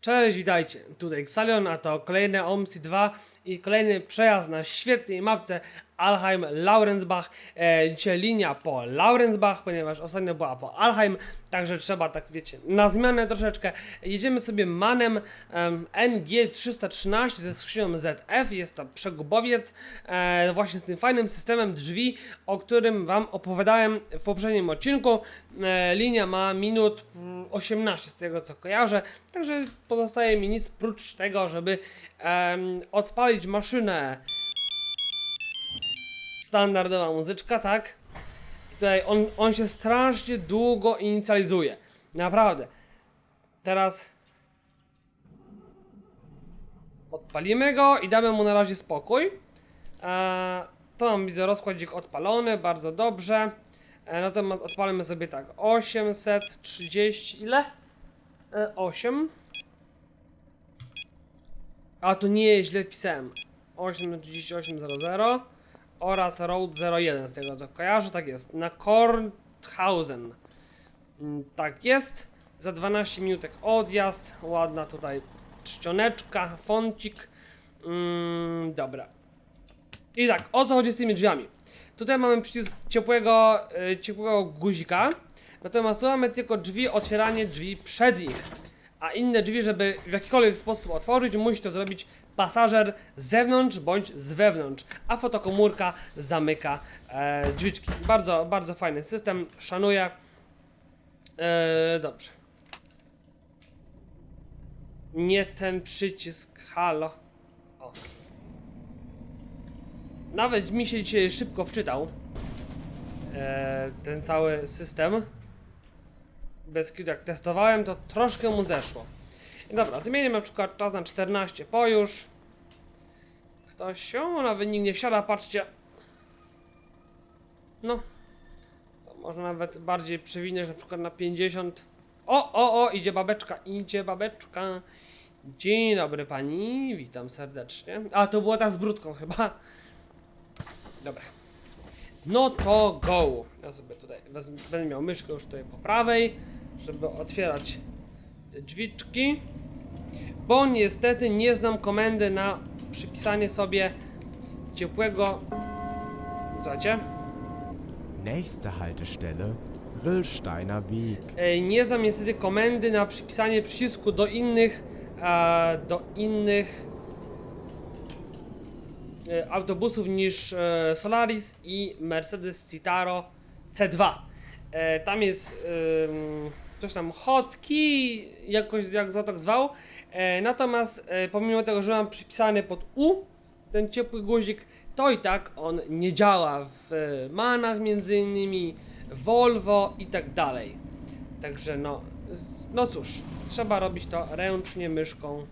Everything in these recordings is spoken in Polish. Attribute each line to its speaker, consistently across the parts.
Speaker 1: Cześć, witajcie. Tutaj Xalion, a to kolejne OMSI 2 i kolejny przejazd na świetnej mapce Alheim-Laurensbach. E, dzisiaj linia po Laurensbach, ponieważ ostatnio była po Alheim, także trzeba tak, wiecie, na zmianę troszeczkę. Jedziemy sobie manem em, NG313 ze skrzynią ZF, jest to przegubowiec, e, właśnie z tym fajnym systemem drzwi, o którym Wam opowiadałem w poprzednim odcinku. E, linia ma minut mm, 18 z tego co kojarzę, także pozostaje mi nic prócz tego, żeby em, odpalić maszynę. Standardowa muzyczka, tak? Tutaj on, on się strasznie długo inicjalizuje. Naprawdę. Teraz odpalimy go i damy mu na razie spokój. Eee, to mam widzę rozkładzik odpalony, bardzo dobrze. E, natomiast odpalimy sobie tak 830 ile? E, 8 A to nie źle wpisałem. 83800 oraz Road 01 z tego co kojarzę, tak jest. Na Kornhausen. Mm, tak jest. Za 12 minutek odjazd. Ładna tutaj czcioneczka, foncik. Mm, dobra. I tak, o co chodzi z tymi drzwiami? Tutaj mamy przycisk ciepłego, y, ciepłego guzika, natomiast tu mamy tylko drzwi, otwieranie drzwi przednich. A inne drzwi, żeby w jakikolwiek sposób otworzyć, musi to zrobić pasażer z zewnątrz bądź z wewnątrz, a fotokomórka zamyka e, drzwiczki. Bardzo, bardzo fajny system, szanuję. E, dobrze. Nie ten przycisk, halo. O. Nawet mi się dzisiaj szybko wczytał e, ten cały system. Bez kiedy jak testowałem, to troszkę mu zeszło. I dobra, zmienię na przykład czas na 14 po już. Ktoś się nawet nikt nie wsiada, patrzcie. No. To można nawet bardziej przewinąć na przykład na 50. O, o, o, idzie babeczka, idzie babeczka. Dzień dobry pani, witam serdecznie. A, to była ta z brudką chyba. Dobra. No to go. Ja sobie tutaj wezmę, będę miał myszkę już tutaj po prawej, żeby otwierać te drzwiczki. Bo niestety nie znam komendy na przypisanie sobie ciepłego. Słuchajcie.
Speaker 2: Nächste Haltestelle Rillsteiner Weg.
Speaker 1: Nie znam niestety komendy na przypisanie przycisku do innych do innych e, autobusów niż e, Solaris i Mercedes Citaro C2. E, tam jest coś tam hotkey, jakoś jak za to zwał. E, natomiast e, pomimo tego, że mam przypisany pod U ten ciepły guzik, to i tak on nie działa w e, Manach między innymi, Volvo i tak dalej. Także no, no cóż, trzeba robić to ręcznie myszką.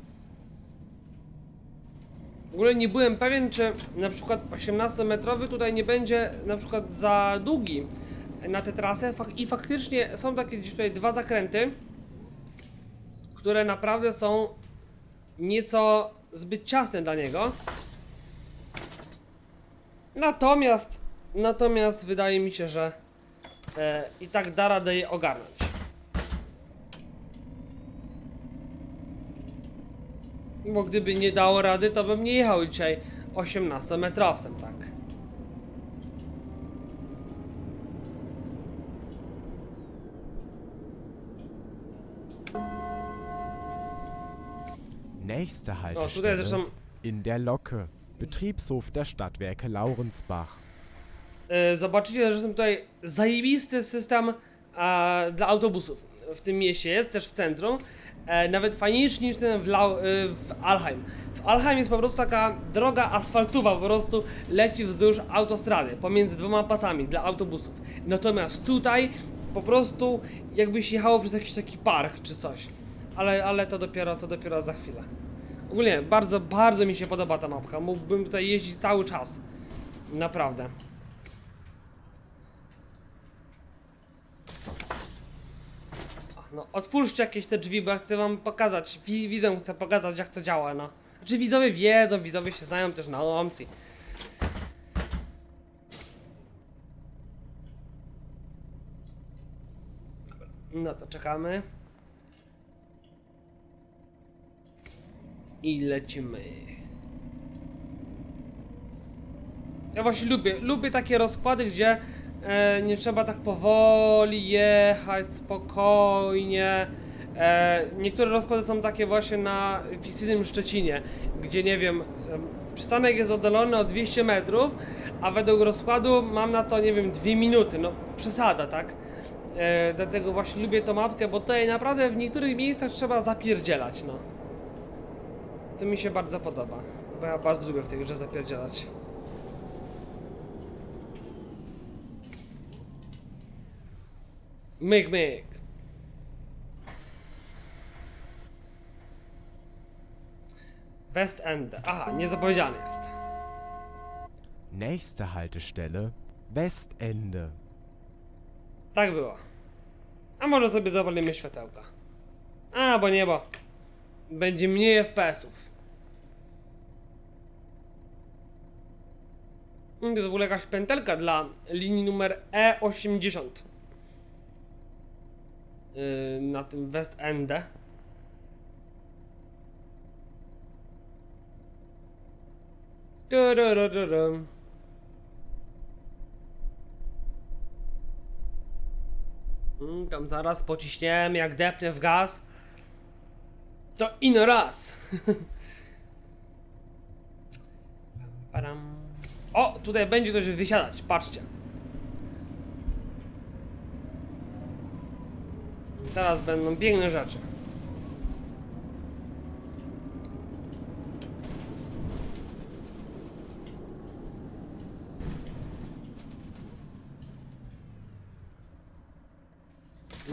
Speaker 1: W ogóle nie byłem pewien, czy na przykład 18-metrowy tutaj nie będzie na przykład za długi na tę trasę i faktycznie są takie gdzieś tutaj dwa zakręty, które naprawdę są nieco zbyt ciasne dla niego. Natomiast, natomiast wydaje mi się, że e, i tak da radę je ogarnąć. Bo gdyby nie dało rady, to bym nie jechał dzisiaj 18-metrowcem, tak.
Speaker 2: Nächste
Speaker 1: tutaj
Speaker 2: Haltestelle
Speaker 1: zresztą-
Speaker 2: in der Locke. Betriebshof der Stadtwerke Laurensbach.
Speaker 1: E, zobaczycie, że tutaj zajebisty system dla autobusów. W tym mieście jest, też w centrum. E, nawet fajniejszy niż ten w, Lau, e, w Alheim. W Alheim jest po prostu taka droga asfaltowa, po prostu leci wzdłuż autostrady, pomiędzy dwoma pasami dla autobusów. Natomiast tutaj po prostu jakbyś jechało przez jakiś taki park czy coś. Ale, ale to dopiero, to dopiero za chwilę. Ogólnie bardzo, bardzo mi się podoba ta mapka. Mógłbym tutaj jeździć cały czas. Naprawdę. No, otwórzcie jakieś te drzwi, bo ja chcę wam pokazać, wi widzom chcę pokazać jak to działa, no. Znaczy widzowie wiedzą, widzowie się znają też na OMCI. No to czekamy. I lecimy. Ja właśnie lubię, lubię takie rozkłady, gdzie e, nie trzeba tak powoli jechać, spokojnie. E, niektóre rozkłady są takie właśnie na fikcyjnym Szczecinie, gdzie nie wiem, em, przystanek jest oddalony o 200 metrów, a według rozkładu mam na to, nie wiem, 2 minuty. No przesada, tak? E, dlatego właśnie lubię tą mapkę, bo tutaj naprawdę w niektórych miejscach trzeba zapierdzielać, no. Co mi się bardzo podoba, bo ja bardzo lubię w tej grze zapierdzielać. Myk, myk. West End. Aha, niezapowiedziany jest.
Speaker 2: Nächste Haltestelle Westende.
Speaker 1: Tak było. A może sobie zapalimy światełka. A, bo nie, bo będzie mniej FPS-ów. Mm, To jest w ogóle jakaś pętelka dla linii numer E80. Yy, na tym West Endzie. Tudurudurum. Mm, tam zaraz pociśniemy, jak depnę w gaz. To ino raz. O, tutaj będzie ktoś wysiadać, patrzcie. Teraz będą piękne rzeczy.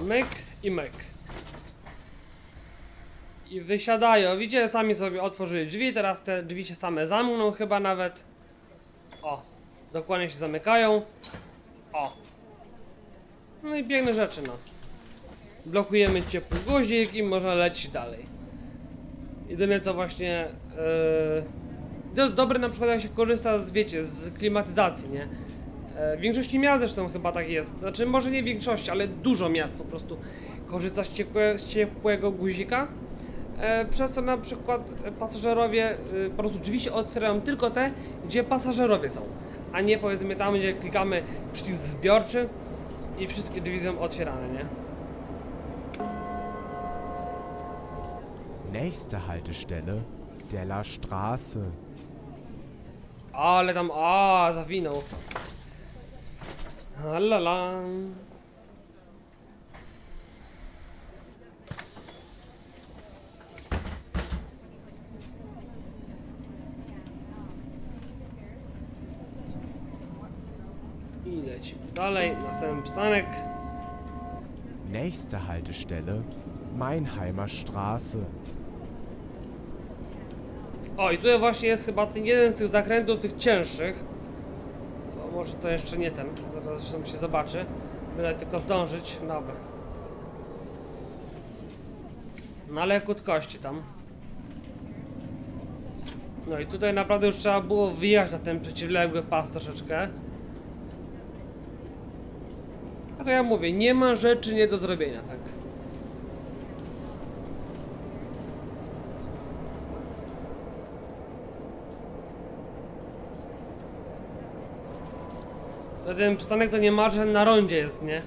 Speaker 1: Myk i myk. I wysiadają. Widzicie, sami sobie otworzyli drzwi, teraz te drzwi się same zamkną chyba nawet. O, dokładnie się zamykają. O. No i piękne rzeczy, no. Blokujemy ciepły guzik i można lecieć dalej. Jedyne co właśnie... Yy, to jest dobre na przykład jak się korzysta z, wiecie, z klimatyzacji, nie? E, W większości miast zresztą chyba tak jest. Znaczy, może nie większości, ale dużo miast po prostu korzysta z, ciepłe, z ciepłego guzika. E, przez co na przykład pasażerowie, e, po prostu drzwi się otwierają tylko te, gdzie pasażerowie są. A nie powiedzmy tam, gdzie klikamy przycisk zbiorczy i wszystkie drzwi są otwierane, nie?
Speaker 2: Nächste Haltestelle Della Straße.
Speaker 1: Ale tam, a zawinął. Alala. I lecimy dalej, następny przystanek.
Speaker 2: Nächste Haltestelle Meinheimer Straße.
Speaker 1: O, i tutaj właśnie jest chyba ten jeden z tych zakrętów, tych cięższych. O, może to jeszcze nie ten, zaraz zresztą się zobaczy. Byle tylko zdążyć, dobra. No ale krótkości tam. No i tutaj naprawdę już trzeba było wyjechać na ten przeciwległy pas troszeczkę. A to ja mówię, nie ma rzeczy nie do zrobienia, tak. Ten przystanek to nie marże na rondzie jest, nie?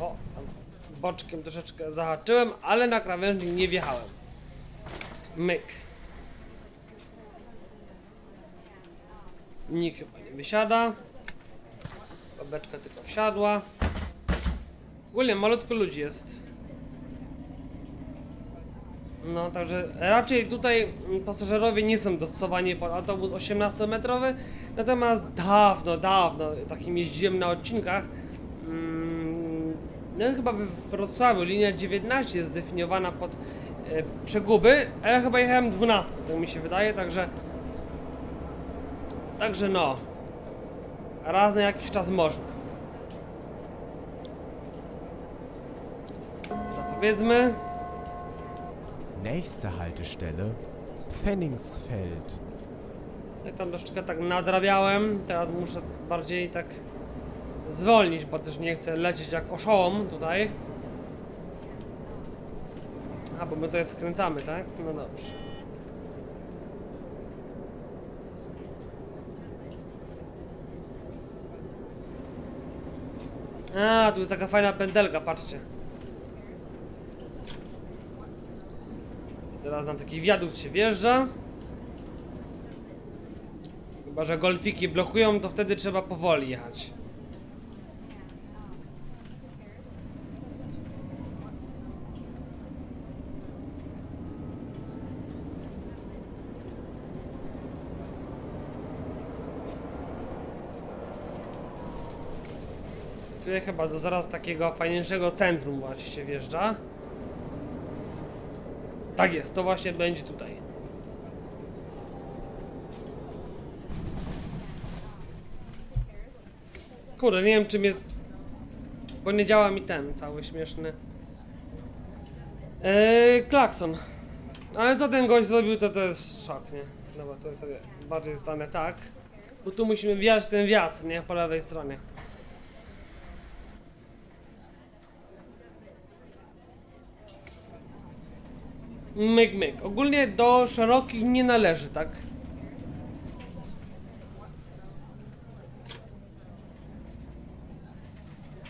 Speaker 1: O, tam boczkiem troszeczkę zahaczyłem, ale na krawężnik nie wjechałem. Myk. Nikt chyba nie wysiada. Babeczka tylko wsiadła. Ogólnie malutko ludzi jest. No, także raczej tutaj pasażerowie nie są dostosowani pod autobus 18-metrowy, natomiast dawno, dawno takim jeździłem na odcinkach. Mm, no chyba we Wrocławiu linia 19 jest zdefiniowana pod e, przeguby, a ja chyba jechałem 12, tak mi się wydaje, także także no raz na jakiś czas można. Zapowiedzmy.
Speaker 2: Nächste Haltestelle Pfenningsfeld.
Speaker 1: Ja tam troszeczkę tak nadrabiałem, teraz muszę bardziej tak zwolnić, bo też nie chcę lecieć jak oszołom tutaj. A, bo my tutaj skręcamy, tak? No dobrze. A, tu jest taka fajna pędelka, patrzcie. Teraz na taki wiadukt się wjeżdża. Chyba, że golfiki blokują, to wtedy trzeba powoli jechać. Chyba do zaraz takiego fajniejszego centrum właśnie się wjeżdża. Tak jest, to właśnie będzie tutaj. Kurde, nie wiem czym jest... Bo nie działa mi ten cały śmieszny... Eee, klakson. Ale co ten gość zrobił, to to jest szok, nie? No bo to jest sobie bardziej stanę tak. Bo tu musimy wjechać ten wjazd, nie? Po lewej stronie. Myk, myk. Ogólnie do szerokich nie należy, tak?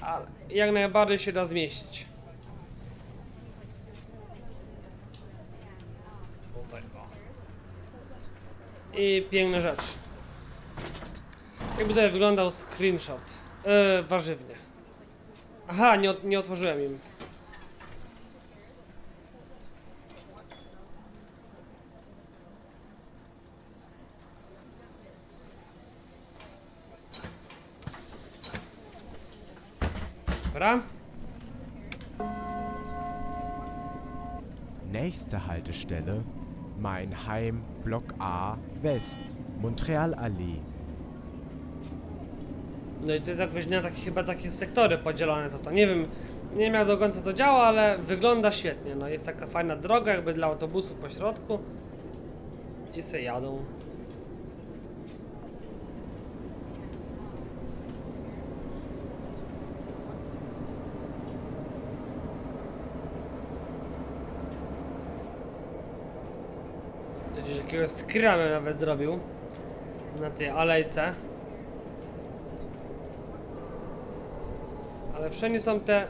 Speaker 1: Ale jak najbardziej się da zmieścić. I piękna rzecz. Jakby tutaj wyglądał screenshot. Yy, warzywnie. Aha, nie, nie otworzyłem im. Dobra.
Speaker 2: Nächste Haltestelle Meinheim, Block A, West, Montrealallee.
Speaker 1: No i to jest jakoś na takie, chyba takie sektory podzielone to to. Nie wiem, nie wiem jak do końca to działa, ale wygląda świetnie. No jest taka fajna droga jakby dla autobusów po środku. I se jadą. To gdzieś jakiegoś skramę nawet zrobił. Na tej alejce. Ale wszędzie są te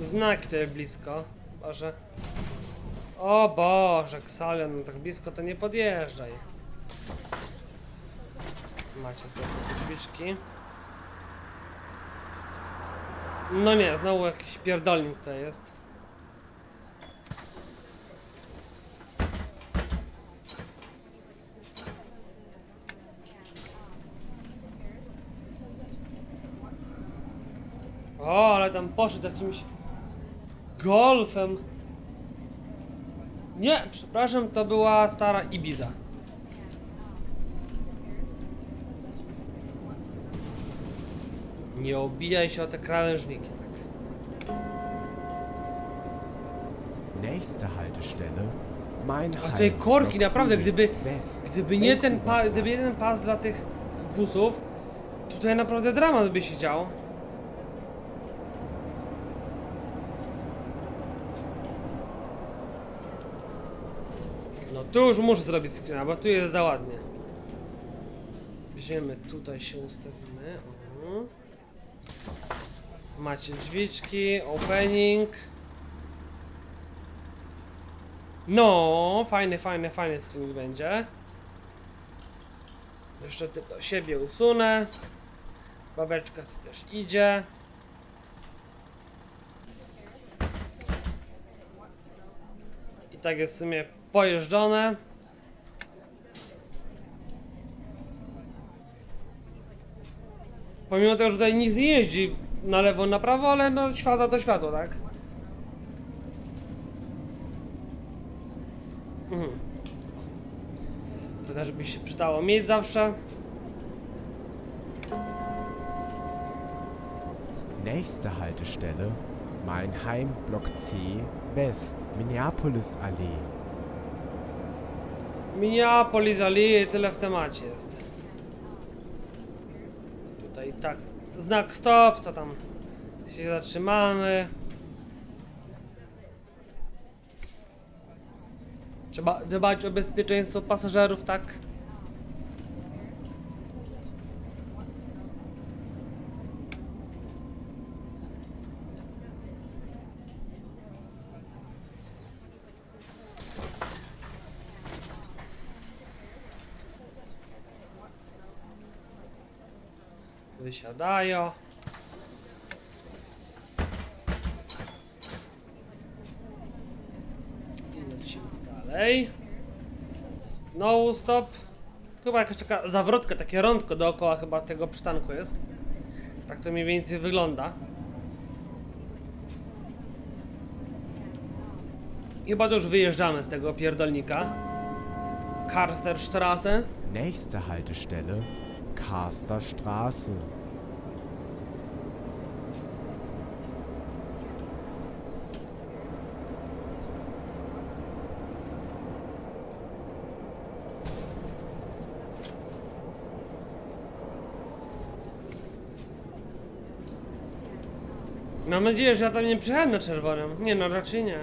Speaker 1: znaki tutaj blisko. Boże. O Boże, Xalion, no tak blisko to nie podjeżdżaj. Macie te drzwiczki. No nie, znowu jakiś pierdolnik tutaj jest. O, ale tam poszedł jakimś golfem. Nie, przepraszam, to była stara Ibiza. Nie obijaj się o te krawężniki, tak.
Speaker 2: Nächste Haltestelle Meinheim.
Speaker 1: A tutaj korki, naprawdę, gdyby, gdyby nie ten pa, gdyby
Speaker 2: West.
Speaker 1: pas dla tych busów, tutaj naprawdę dramat by się działo. Tu już muszę zrobić screena, bo tu jest za ładnie. Weźmiemy, tutaj się ustawimy. Macie drzwiczki, opening. No, fajny, fajny, fajny screen będzie. Jeszcze tylko siebie usunę. Babeczka sobie też idzie. I tak jest w sumie pojeżdżone. Pomimo tego, że tutaj nic nie jeździ na lewo, na prawo, ale no światło to światło, tak? Mhm. To też by się przydało mieć zawsze.
Speaker 2: Nächste Haltestelle Meinheim, Block C, West, Minneapolis Allee.
Speaker 1: Minneapolis, Ali, tyle w temacie jest. Tutaj tak znak stop, to tam się zatrzymamy. Trzeba dbać o bezpieczeństwo pasażerów, tak? Wysiadają. I lecimy dalej. Znowu stop. Chyba jakaś taka zawrotka, takie rądko dookoła chyba tego przystanku jest. Tak to mniej więcej wygląda. Chyba to już wyjeżdżamy z tego pierdolnika. Karsterstraße.
Speaker 2: Nächste Haltestelle, Karster
Speaker 1: Mam nadzieję, że ja tam nie przyjechałem na czerwonym. Nie no, raczej nie.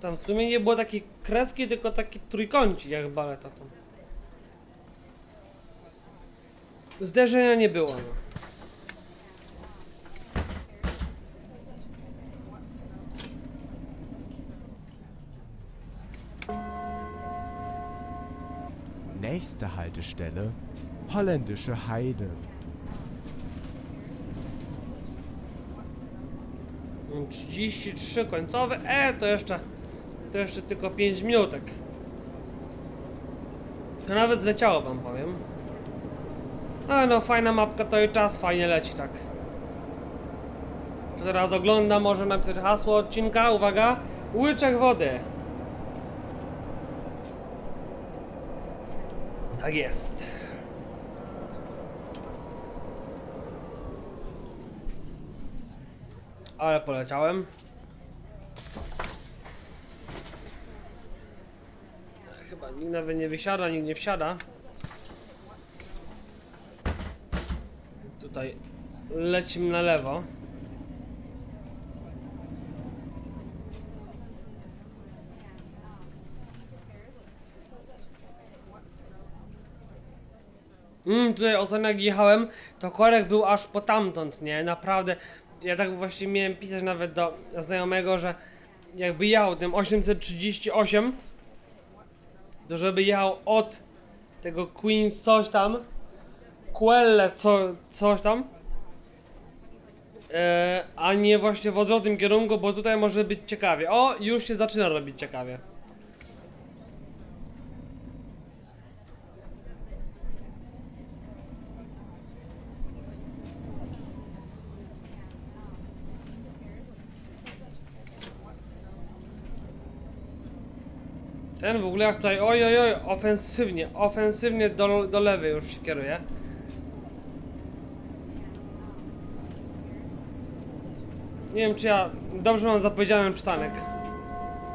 Speaker 1: Tam w sumie nie było takiej kreski, tylko taki trójkącik jak baletoton. Zderzenia nie było. No.
Speaker 2: Nächste Haltestelle, Holländische Heide.
Speaker 1: Mm, 33 końcowe. E, to jeszcze. To jeszcze tylko 5 minutek. To nawet zleciało wam powiem. Ale no, fajna mapka to i czas fajnie leci, tak. To teraz oglądam, może napisać hasło odcinka. Uwaga! Łyczek wody. Tak jest. Ale poleciałem. Chyba nikt nawet nie wysiada, nikt nie wsiada. Tutaj lecimy na lewo. Mm, tutaj ostatnio jak jechałem, to korek był aż po tamtąd, nie? Naprawdę. Ja tak właśnie miałem pisać nawet do znajomego, że jakby jechał tym 838, to żeby jechał od tego Queens coś tam, Quelle co, coś tam, e, a nie właśnie w odwrotnym kierunku, bo tutaj może być ciekawie. O, już się zaczyna robić ciekawie. Ten w ogóle jak tutaj, oj oj oj, ofensywnie, ofensywnie do, do lewej już się kieruje. Nie wiem czy ja dobrze mam zapowiedziany przystanek.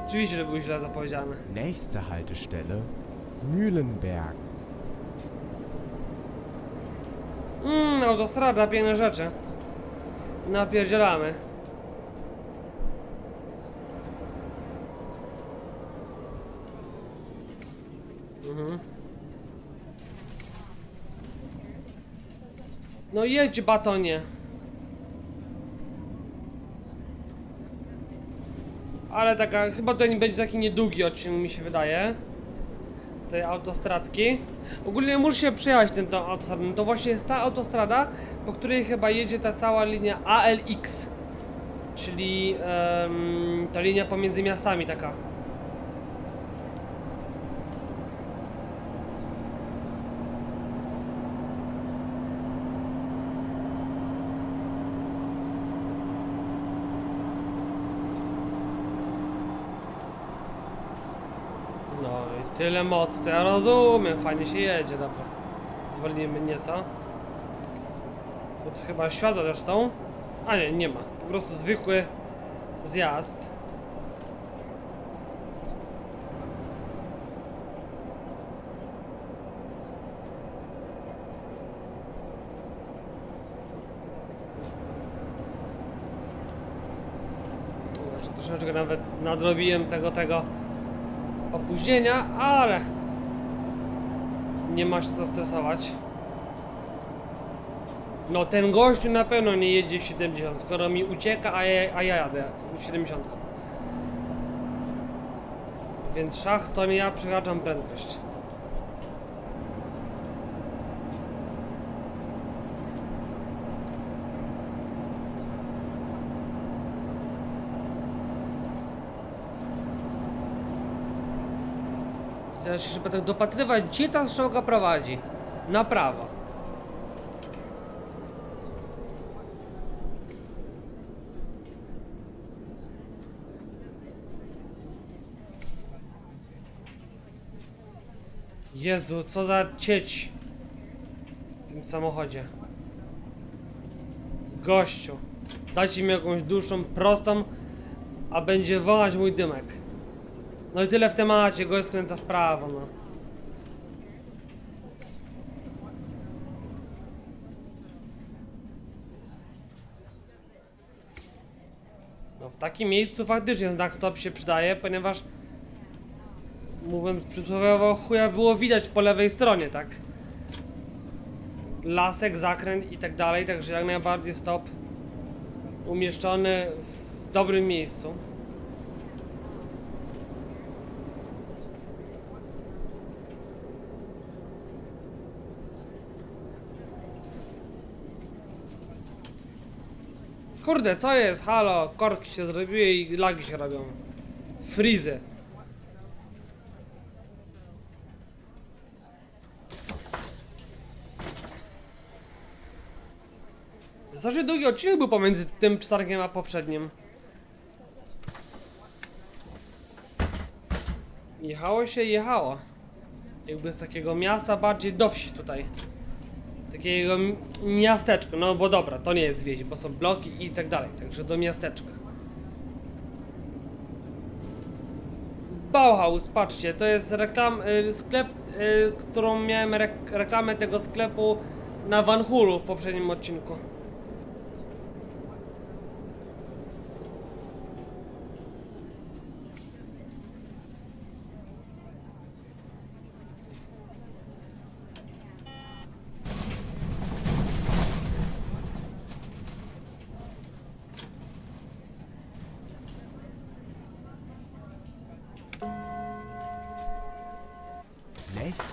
Speaker 1: Oczywiście, że był źle zapowiedziany.
Speaker 2: Nächste Haltestelle, Mühlenberg.
Speaker 1: Mmm, autostrada, piękne rzeczy. Napierdzielamy. Mhm. No jedź batonie. Ale taka, chyba to nie będzie taki niedługi odcinek mi się wydaje. Tej autostradki. Ogólnie muszę się przejechać tym tą autostradą. To właśnie jest ta autostrada, po której chyba jedzie ta cała linia ALX. Czyli em, ta linia pomiędzy miastami taka. No i tyle mocy, to ja rozumiem, fajnie się jedzie, dobra. Zwolnimy nieco. Tu chyba światła też są. A nie, nie ma. po prostu zwykły zjazd. Troszeczkę nawet nadrobiłem tego, tego opóźnienia, ale nie ma się co stresować. No ten gościu na pewno nie jedzie 70, skoro mi ucieka, a ja, a ja jadę 70. Więc szach to nie ja przekraczam prędkość. Teraz się będę dopatrywać, gdzie ta strzałka prowadzi. Na prawo. Jezu, co za cieć w tym samochodzie. Gościu, dajcie mi jakąś dłuższą, prostą, a będzie wołać mój dymek. No i tyle w temacie, go skręca w prawo, no. No w takim miejscu faktycznie znak stop się przydaje, ponieważ mówiąc przysłowiowo chuja było widać po lewej stronie, tak? Lasek, zakręt i tak dalej, także jak najbardziej stop umieszczony w dobrym miejscu. Kurde, co jest? Halo, korki się zrobiły i lagi się robią. Frizy. Zawsze długi odcinek był pomiędzy tym przetargiem a poprzednim. Jechało się, jechało. Jakby z takiego miasta bardziej do wsi tutaj. Takiego miasteczka, no bo dobra, to nie jest wieś, bo są bloki i tak dalej, także do miasteczka. Bauhaus, patrzcie, to jest reklam, y, sklep, y, którą miałem rek reklamę tego sklepu na Van Hulu w poprzednim odcinku.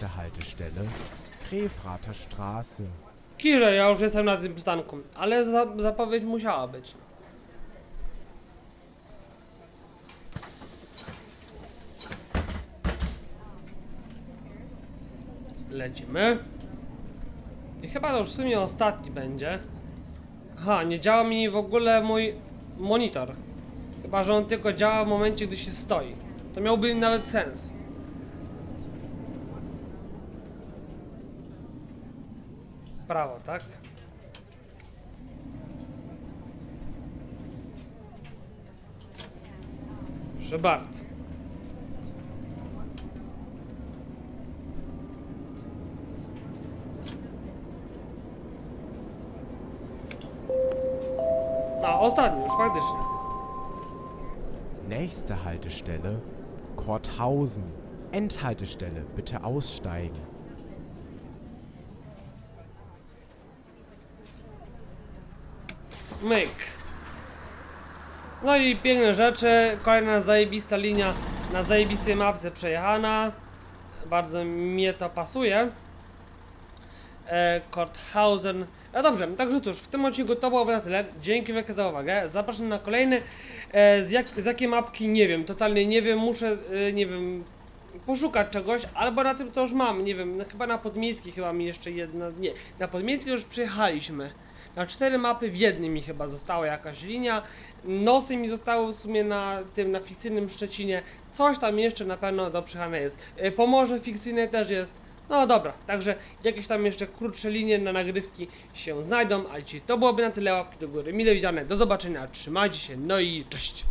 Speaker 2: Nächste Haltestelle, Grefrather Straße.
Speaker 1: Kirze, ja już jestem na tym przystanku, ale za zapowiedź musiała być. Lecimy. I chyba to już w sumie ostatni będzie. Aha, nie działa mi w ogóle mój monitor. Chyba, że on tylko działa w momencie, gdy się stoi. To miałby nawet sens. Prawo, tak? Proszę bardzo.
Speaker 2: Nächste Haltestelle, Korthausen. Endhaltestelle, bitte aussteigen.
Speaker 1: Myk. No i piękne rzeczy. Kolejna zajebista linia na zajebistej mapce przejechana. Bardzo mnie to pasuje. E, Korthausen. No dobrze, także cóż, w tym odcinku to byłoby na tyle. Dzięki wielkie za uwagę. Zapraszam na kolejny. E, z, jak, z jakiej mapki nie wiem, totalnie nie wiem, muszę, e, nie wiem, poszukać czegoś, albo na tym co już mam, nie wiem, no, chyba na podmiejskiej chyba mi jeszcze jedna, nie, na podmiejskiej już przyjechaliśmy. Na cztery mapy w jednej mi chyba została jakaś linia. Nosy mi zostały w sumie na tym, na fikcyjnym Szczecinie. Coś tam jeszcze na pewno do przejechania jest. E, Pomorze fikcyjne też jest. No dobra, także jakieś tam jeszcze krótsze linie na nagrywki się znajdą, a dzisiaj to byłoby na tyle łapki do góry. Mile widziane, do zobaczenia, trzymajcie się, no i cześć!